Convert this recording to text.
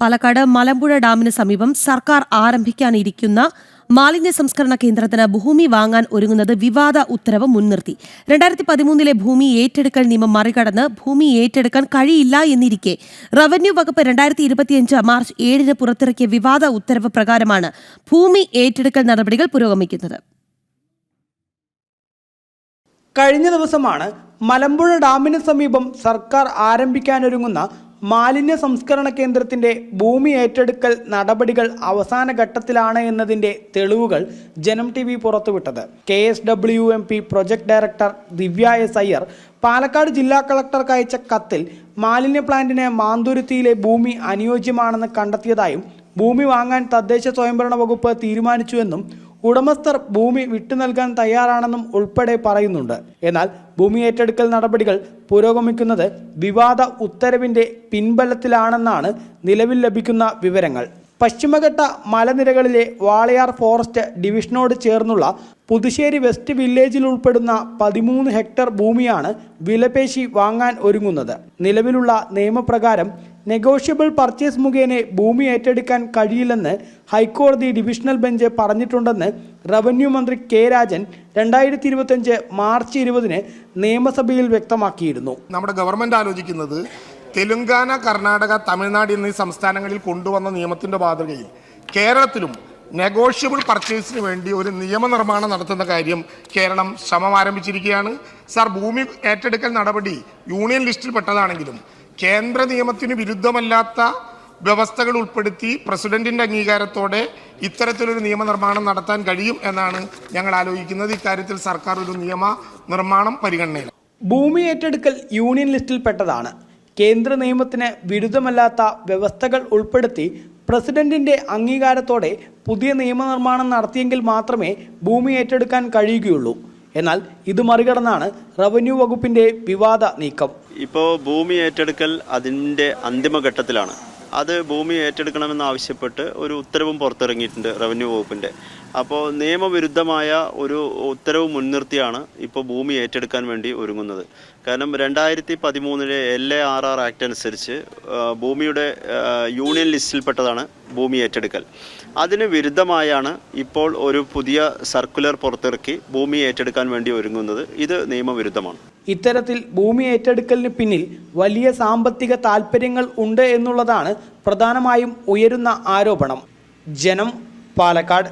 പാലക്കാട് മലമ്പുഴ ഡാമിന് സമീപം സർക്കാർ ആരംഭിക്കാനിരിക്കുന്ന മാലിന്യ സംസ്കരണ കേന്ദ്രത്തിന് ഭൂമി വാങ്ങാൻ ഒരുങ്ങുന്നത് വിവാദ ഉത്തരവ് മുൻനിർത്തി. രണ്ടായിരത്തി പതിമൂന്നിലെ ഭൂമി ഏറ്റെടുക്കൽ നിയമം മറികടന്ന് ഭൂമി ഏറ്റെടുക്കാൻ കഴിയില്ല എന്നിരിക്കെ റവന്യൂ വകുപ്പ് രണ്ടായിരത്തി ഇരുപത്തിയഞ്ച് മാർച്ച് ഏഴിന് പുറത്തിറക്കിയ വിവാദ ഉത്തരവ് പ്രകാരമാണ് ഭൂമി ഏറ്റെടുക്കൽ നടപടികൾ പുരോഗമിക്കുന്നത്. കഴിഞ്ഞ ദിവസമാണ് മലമ്പുഴ ഡാമിന് സമീപം സർക്കാർ ആരംഭിക്കാനൊരുങ്ങുന്ന മാലിന്യ സംസ്കരണ കേന്ദ്രത്തിന്റെ ഭൂമി ഏറ്റെടുക്കൽ നടപടികൾ അവസാന ഘട്ടത്തിലാണ് എന്നതിന്റെ തെളിവുകൾ ജനം ടി വി പുറത്തുവിട്ടത്. K S W M P project director Divya S Iyer Palakkad ജില്ലാ കളക്ടർക്ക് അയച്ച കത്തിൽ മാലിന്യ പ്ലാന്റിന് മാന്തുരുത്തിയിലെ ഭൂമി അനുയോജ്യമാണെന്ന് കണ്ടെത്തിയതായും ഭൂമി വാങ്ങാൻ തദ്ദേശ സ്വയംഭരണ വകുപ്പ് തീരുമാനിച്ചുവെന്നും ഉടമസ്ഥർ ഭൂമി വിട്ടു നൽകാൻ തയ്യാറാണെന്നും ഉൾപ്പെടെ പറയുന്നുണ്ട്. എന്നാൽ ഭൂമി ഏറ്റെടുക്കൽ നടപടികൾ പുരോഗമിക്കുന്നത് വിവാദ ഉത്തരവിന്റെ പിൻബലത്തിലാണെന്നാണ് നിലവിൽ ലഭിക്കുന്ന വിവരങ്ങൾ. പശ്ചിമഘട്ട മലനിരകളിലെ വാളയാർ ഫോറസ്റ്റ് ഡിവിഷനോട് ചേർന്നുള്ള പുതുശ്ശേരി വെസ്റ്റ് വില്ലേജിൽ ഉൾപ്പെടുന്ന പതിമൂന്ന് ഹെക്ടർ ഭൂമിയാണ് വിലപേശി വാങ്ങാൻ ഒരുങ്ങുന്നത്. നിലവിലുള്ള നിയമപ്രകാരം നെഗോഷ്യബിൾ പർച്ചേസ് മുഖേന ഭൂമി ഏറ്റെടുക്കാൻ കഴിയില്ലെന്ന് ഹൈക്കോടതി ഡിവിഷണൽ ബെഞ്ച് പറഞ്ഞിട്ടുണ്ടെന്ന് റവന്യൂ മന്ത്രി കെ രാജൻ രണ്ടായിരത്തി ഇരുപത്തഞ്ച് മാർച്ച് ഇരുപതിന് നിയമസഭയിൽ വ്യക്തമാക്കിയിരുന്നു. നമ്മുടെ ഗവൺമെന്റ് ആലോചിക്കുന്നത് തെലുങ്കാന കർണാടക തമിഴ്നാട് എന്നീ സംസ്ഥാനങ്ങളിൽ കൊണ്ടുവന്ന നിയമത്തിന്റെ മാതൃകയിൽ കേരളത്തിലും നെഗോഷ്യബിൾ പർച്ചേസിന് വേണ്ടി ഒരു നിയമനിർമ്മാണം നടത്തുന്ന കാര്യം കേരളം ശ്രമം ആരംഭിച്ചിരിക്കുകയാണ്. സാർ ഭൂമി ഏറ്റെടുക്കൽ നടപടി യൂണിയൻ ലിസ്റ്റിൽ പെട്ടതാണെങ്കിലും കേന്ദ്ര നിയമത്തിന് വിരുദ്ധമല്ലാത്ത വ്യവസ്ഥകൾ ഉൾപ്പെടുത്തി പ്രസിഡന്റിന്റെ അംഗീകാരത്തോടെ ഇത്തരത്തിലൊരു നിയമനിർമ്മാണം നടത്താൻ കഴിയും എന്നാണ് ഞങ്ങൾ ആലോചിക്കുന്നത്. ഇക്കാര്യത്തിൽ സർക്കാർ ഒരു നിയമ നിർമ്മാണം പരിഗണനയിൽ ഭൂമി ഏറ്റെടുക്കൽ യൂണിയൻ ലിസ്റ്റിൽപ്പെട്ടതാണ് കേന്ദ്ര നിയമത്തിന് വിരുദ്ധമല്ലാത്ത വ്യവസ്ഥകൾ ഉൾപ്പെടുത്തി പ്രസിഡന്റിന്റെ അംഗീകാരത്തോടെ പുതിയ നിയമനിർമ്മാണം നടത്തിയെങ്കിൽ മാത്രമേ ഭൂമി ഏറ്റെടുക്കാൻ കഴിയുകയുള്ളൂ. എന്നാൽ ഇത് മറികടന്നാണ് റവന്യൂ വകുപ്പിന്റെ വിവാദ നീക്കം. ഇപ്പോൾ ഭൂമി ഏറ്റെടുക്കൽ അതിന്റെ അന്തിമഘട്ടത്തിലാണ് അത് ഭൂമി ഏറ്റെടുക്കണമെന്ന് ആവശ്യപ്പെട്ട് ഒരു ഉത്തരവും പുറത്തിറങ്ങിയിട്ടുണ്ട് റവന്യൂ വകുപ്പിന്റെ അപ്പോൾ നിയമവിരുദ്ധമായ ഒരു ഉത്തരവ് മുൻനിർത്തിയാണ് ഇപ്പോൾ ഭൂമി ഏറ്റെടുക്കാൻ വേണ്ടി ഒരുങ്ങുന്നത്. കാരണം രണ്ടായിരത്തി പതിമൂന്നിലെ L A R R act അനുസരിച്ച് ഭൂമിയുടെ യൂണിയൻ ലിസ്റ്റിൽപ്പെട്ടതാണ് ഭൂമി ഏറ്റെടുക്കൽ. അതിന് വിരുദ്ധമായാണ് ഇപ്പോൾ ഒരു പുതിയ സർക്കുലർ പുറത്തിറക്കി ഭൂമി ഏറ്റെടുക്കാൻ വേണ്ടി ഒരുങ്ങുന്നത്. ഇത് നിയമവിരുദ്ധമാണ്. ഇത്തരത്തിൽ ഭൂമി ഏറ്റെടുക്കലിന് പിന്നിൽ വലിയ സാമ്പത്തിക താൽപ്പര്യങ്ങൾ ഉണ്ട് എന്നുള്ളതാണ് പ്രധാനമായും ഉയരുന്ന ആരോപണം. ജനം പാലക്കാട്.